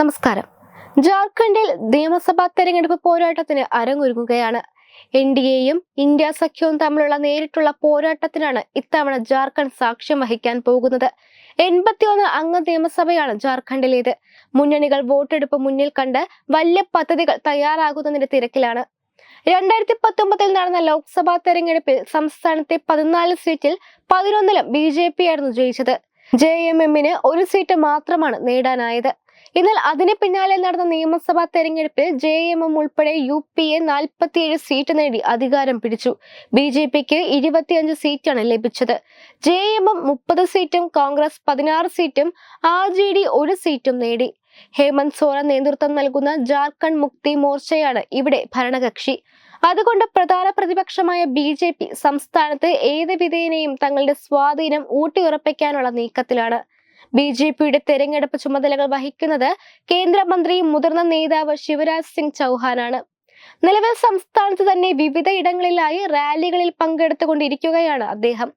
നമസ്കാരം. ജാർഖണ്ഡിൽ നിയമസഭാ തെരഞ്ഞെടുപ്പ് പോരാട്ടത്തിന് അരങ്ങൊരുങ്ങുകയാണ്. എൻ ഡി എയും ഇന്ത്യ സഖ്യവും തമ്മിലുള്ള നേരിട്ടുള്ള പോരാട്ടത്തിനാണ് ഇത്തവണ ജാർഖണ്ഡ് സാക്ഷ്യം വഹിക്കാൻ പോകുന്നത്. എൺപത്തിയൊന്ന് അംഗ നിയമസഭയാണ് ജാർഖണ്ഡിലേത്. മുന്നണികൾ വോട്ടെടുപ്പ് മുന്നിൽ കണ്ട് വലിയ പദ്ധതികൾ തയ്യാറാകുന്നതിന്റെ തിരക്കിലാണ്. രണ്ടായിരത്തി പത്തൊമ്പതിൽ നടന്ന ലോക്സഭാ തെരഞ്ഞെടുപ്പിൽ സംസ്ഥാനത്തെ പതിനാല് സീറ്റിൽ പതിനൊന്നിലും ബി ജെ പി ആയിരുന്നു ജയിച്ചത്. ജെ എം എമ്മിന് ഒരു സീറ്റ് മാത്രമാണ് നേടാനായത്. എന്നാൽ അതിന് പിന്നാലെ നടന്ന നിയമസഭാ തെരഞ്ഞെടുപ്പിൽ ജെ എം എം ഉൾപ്പെടെ യു പി എ നാൽപ്പത്തിയേഴ് സീറ്റ് നേടി അധികാരം പിടിച്ചു. ബി ജെ പിക്ക് ഇരുപത്തിയഞ്ച് സീറ്റാണ് ലഭിച്ചത്. ജെ എം എം മുപ്പത് സീറ്റും കോൺഗ്രസ് പതിനാറ് സീറ്റും ആർ ജെ ഡി ഒരു സീറ്റും നേടി. ഹേമന്ത് സോറ നേതൃത്വം നൽകുന്ന ജാർഖണ്ഡ് മുക്തി മോർച്ചയാണ് ഇവിടെ ഭരണകക്ഷി. അതുകൊണ്ട് പ്രധാന പ്രതിപക്ഷമായ ബി ജെ പി സംസ്ഥാനത്ത് ഏത് വിധേനയും തങ്ങളുടെ സ്വാധീനം ഊട്ടിയുറപ്പിക്കാനുള്ള നീക്കത്തിലാണ്. ബി ജെ പിയുടെ തെരഞ്ഞെടുപ്പ് ചുമതലകൾ വഹിക്കുന്നത് കേന്ദ്രമന്ത്രിയും മുതിർന്ന നേതാവ് ശിവരാജ് സിംഗ് ചൗഹാനാണ്. നിലവിൽ സംസ്ഥാനത്ത് തന്നെ വിവിധ ഇടങ്ങളിലായി റാലികളിൽ പങ്കെടുത്തുകൊണ്ടിരിക്കുകയാണ് അദ്ദേഹം.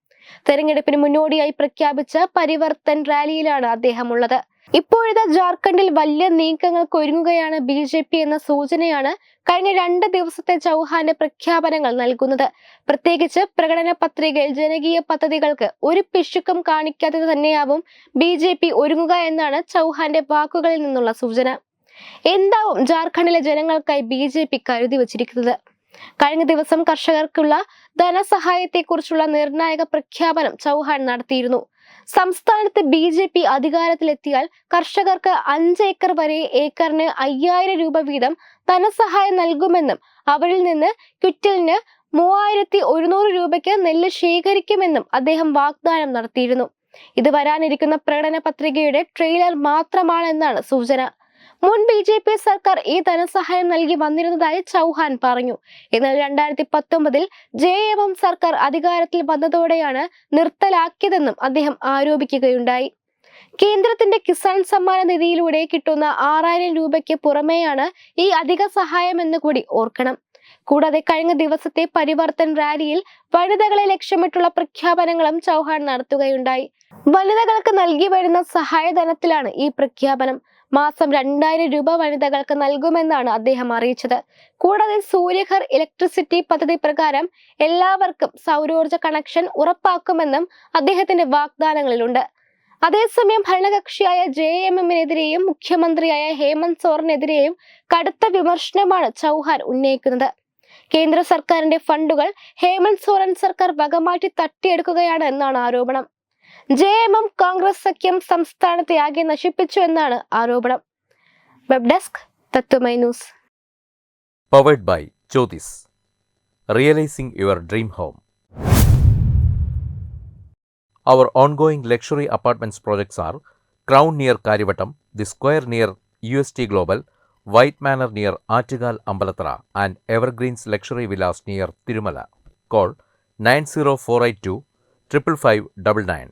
തെരഞ്ഞെടുപ്പിന് മുന്നോടിയായി പ്രഖ്യാപിച്ച പരിവർത്തൻ റാലിയിലാണ് അദ്ദേഹം ഉള്ളത്. ഇപ്പോഴത്തെ ജാർഖണ്ഡിൽ വലിയ നീക്കങ്ങൾക്ക് ഒരുങ്ങുകയാണ് ബി ജെ പി എന്ന സൂചനയാണ് കഴിഞ്ഞ രണ്ട് ദിവസത്തെ ചൗഹാന്റെ പ്രഖ്യാപനങ്ങൾ നൽകുന്നത്. പ്രത്യേകിച്ച് പ്രകടന പത്രികയിൽ ജനകീയ പദ്ധതികൾക്ക് ഒരു പിശുക്കും കാണിക്കാത്തത് തന്നെയാവും ബി ജെ പി ഒരുങ്ങുക എന്നാണ് ചൗഹാന്റെ വാക്കുകളിൽ നിന്നുള്ള സൂചന. എന്താവും ജാർഖണ്ഡിലെ ജനങ്ങൾക്കായി ബി ജെ പി കരുതി വച്ചിരിക്കുന്നത്? കഴിഞ്ഞ ദിവസം കർഷകർക്കുള്ള ധനസഹായത്തെക്കുറിച്ചുള്ള നിർണായക പ്രഖ്യാപനം ചൗഹാൻ നടത്തിയിരുന്നു. സംസ്ഥാനത്ത് ബി ജെ പി അധികാരത്തിലെത്തിയാൽ കർഷകർക്ക് അഞ്ച് ഏക്കർ വരെ ഏക്കറിന് അയ്യായിരം രൂപ വീതം ധനസഹായം നൽകുമെന്നും അവരിൽ നിന്ന് ക്വിറ്റലിന് മൂവായിരത്തി ഒരുന്നൂറ് രൂപയ്ക്ക് നെല്ല് ശേഖരിക്കുമെന്നും അദ്ദേഹം വാഗ്ദാനം നടത്തിയിരുന്നു. ഇത് വരാനിരിക്കുന്ന പ്രകടന പത്രികയുടെ ട്രെയിലർ മാത്രമാണെന്നാണ് സൂചന. മുൻ ബി ജെ പി സർക്കാർ ഈ ധനസഹായം നൽകി വന്നിരുന്നതായി ചൗഹാൻ പറഞ്ഞു. എന്നാൽ രണ്ടായിരത്തി പത്തൊമ്പതിൽ ജെ എം എം സർക്കാർ അധികാരത്തിൽ വന്നതോടെയാണ് നിർത്തലാക്കിയതെന്നും അദ്ദേഹം ആരോപിക്കുകയുണ്ടായി. കേന്ദ്രത്തിന്റെ കിസാൻ സമ്മാന നിധിയിലൂടെ കിട്ടുന്ന ആറായിരം രൂപയ്ക്ക് പുറമെയാണ് ഈ അധിക സഹായം എന്ന് കൂടി ഓർക്കണം. കൂടാതെ കഴിഞ്ഞ ദിവസത്തെ പരിവർത്തൻ റാലിയിൽ വനിതകളെ ലക്ഷ്യമിട്ടുള്ള പ്രഖ്യാപനങ്ങളും ചൗഹാൻ നടത്തുകയുണ്ടായി. വനിതകൾക്ക് നൽകി വരുന്ന സഹായധനത്തിലാണ് ഈ പ്രഖ്യാപനം. മാസം രണ്ടായിരം രൂപ വനിതകൾക്ക് നൽകുമെന്നാണ് അദ്ദേഹം അറിയിച്ചത്. കൂടാതെ സൂര്യഘർ ഇലക്ട്രിസിറ്റി പദ്ധതി പ്രകാരം എല്ലാവർക്കും സൗരോർജ കണക്ഷൻ ഉറപ്പാക്കുമെന്നും അദ്ദേഹത്തിന്റെ വാഗ്ദാനങ്ങളിലുണ്ട്. അതേസമയം ഭരണകക്ഷിയായ ജെ എം എമ്മിനെതിരെയും മുഖ്യമന്ത്രിയായ ഹേമന്ത് സോറിനെതിരെയും കടുത്ത വിമർശനമാണ് ചൗഹാൻ ഉന്നയിക്കുന്നത്. കേന്ദ്ര സർക്കാരിന്റെ ഫണ്ടുകൾ ഹേമന്ത് സോറൻ സർക്കാർ വകമാറ്റി തട്ടിയെടുക്കുകയാണ് എന്നാണ് ആരോപണം. ജെ എം എം കോൺഗ്രസ് സഖ്യം സംസ്ഥാനത്തെ ആകെ നശിപ്പിച്ചു എന്നാണ് ആരോപണം web desk Tatwamayi news powered by Jyothis realising your dream home Our ongoing luxury apartments projects are Crown near Karivattam, The Square near UST Global, White Manor near Attigal Ambalatra, and Evergreens Luxury Villas near Tirumala. Call 90482 55599.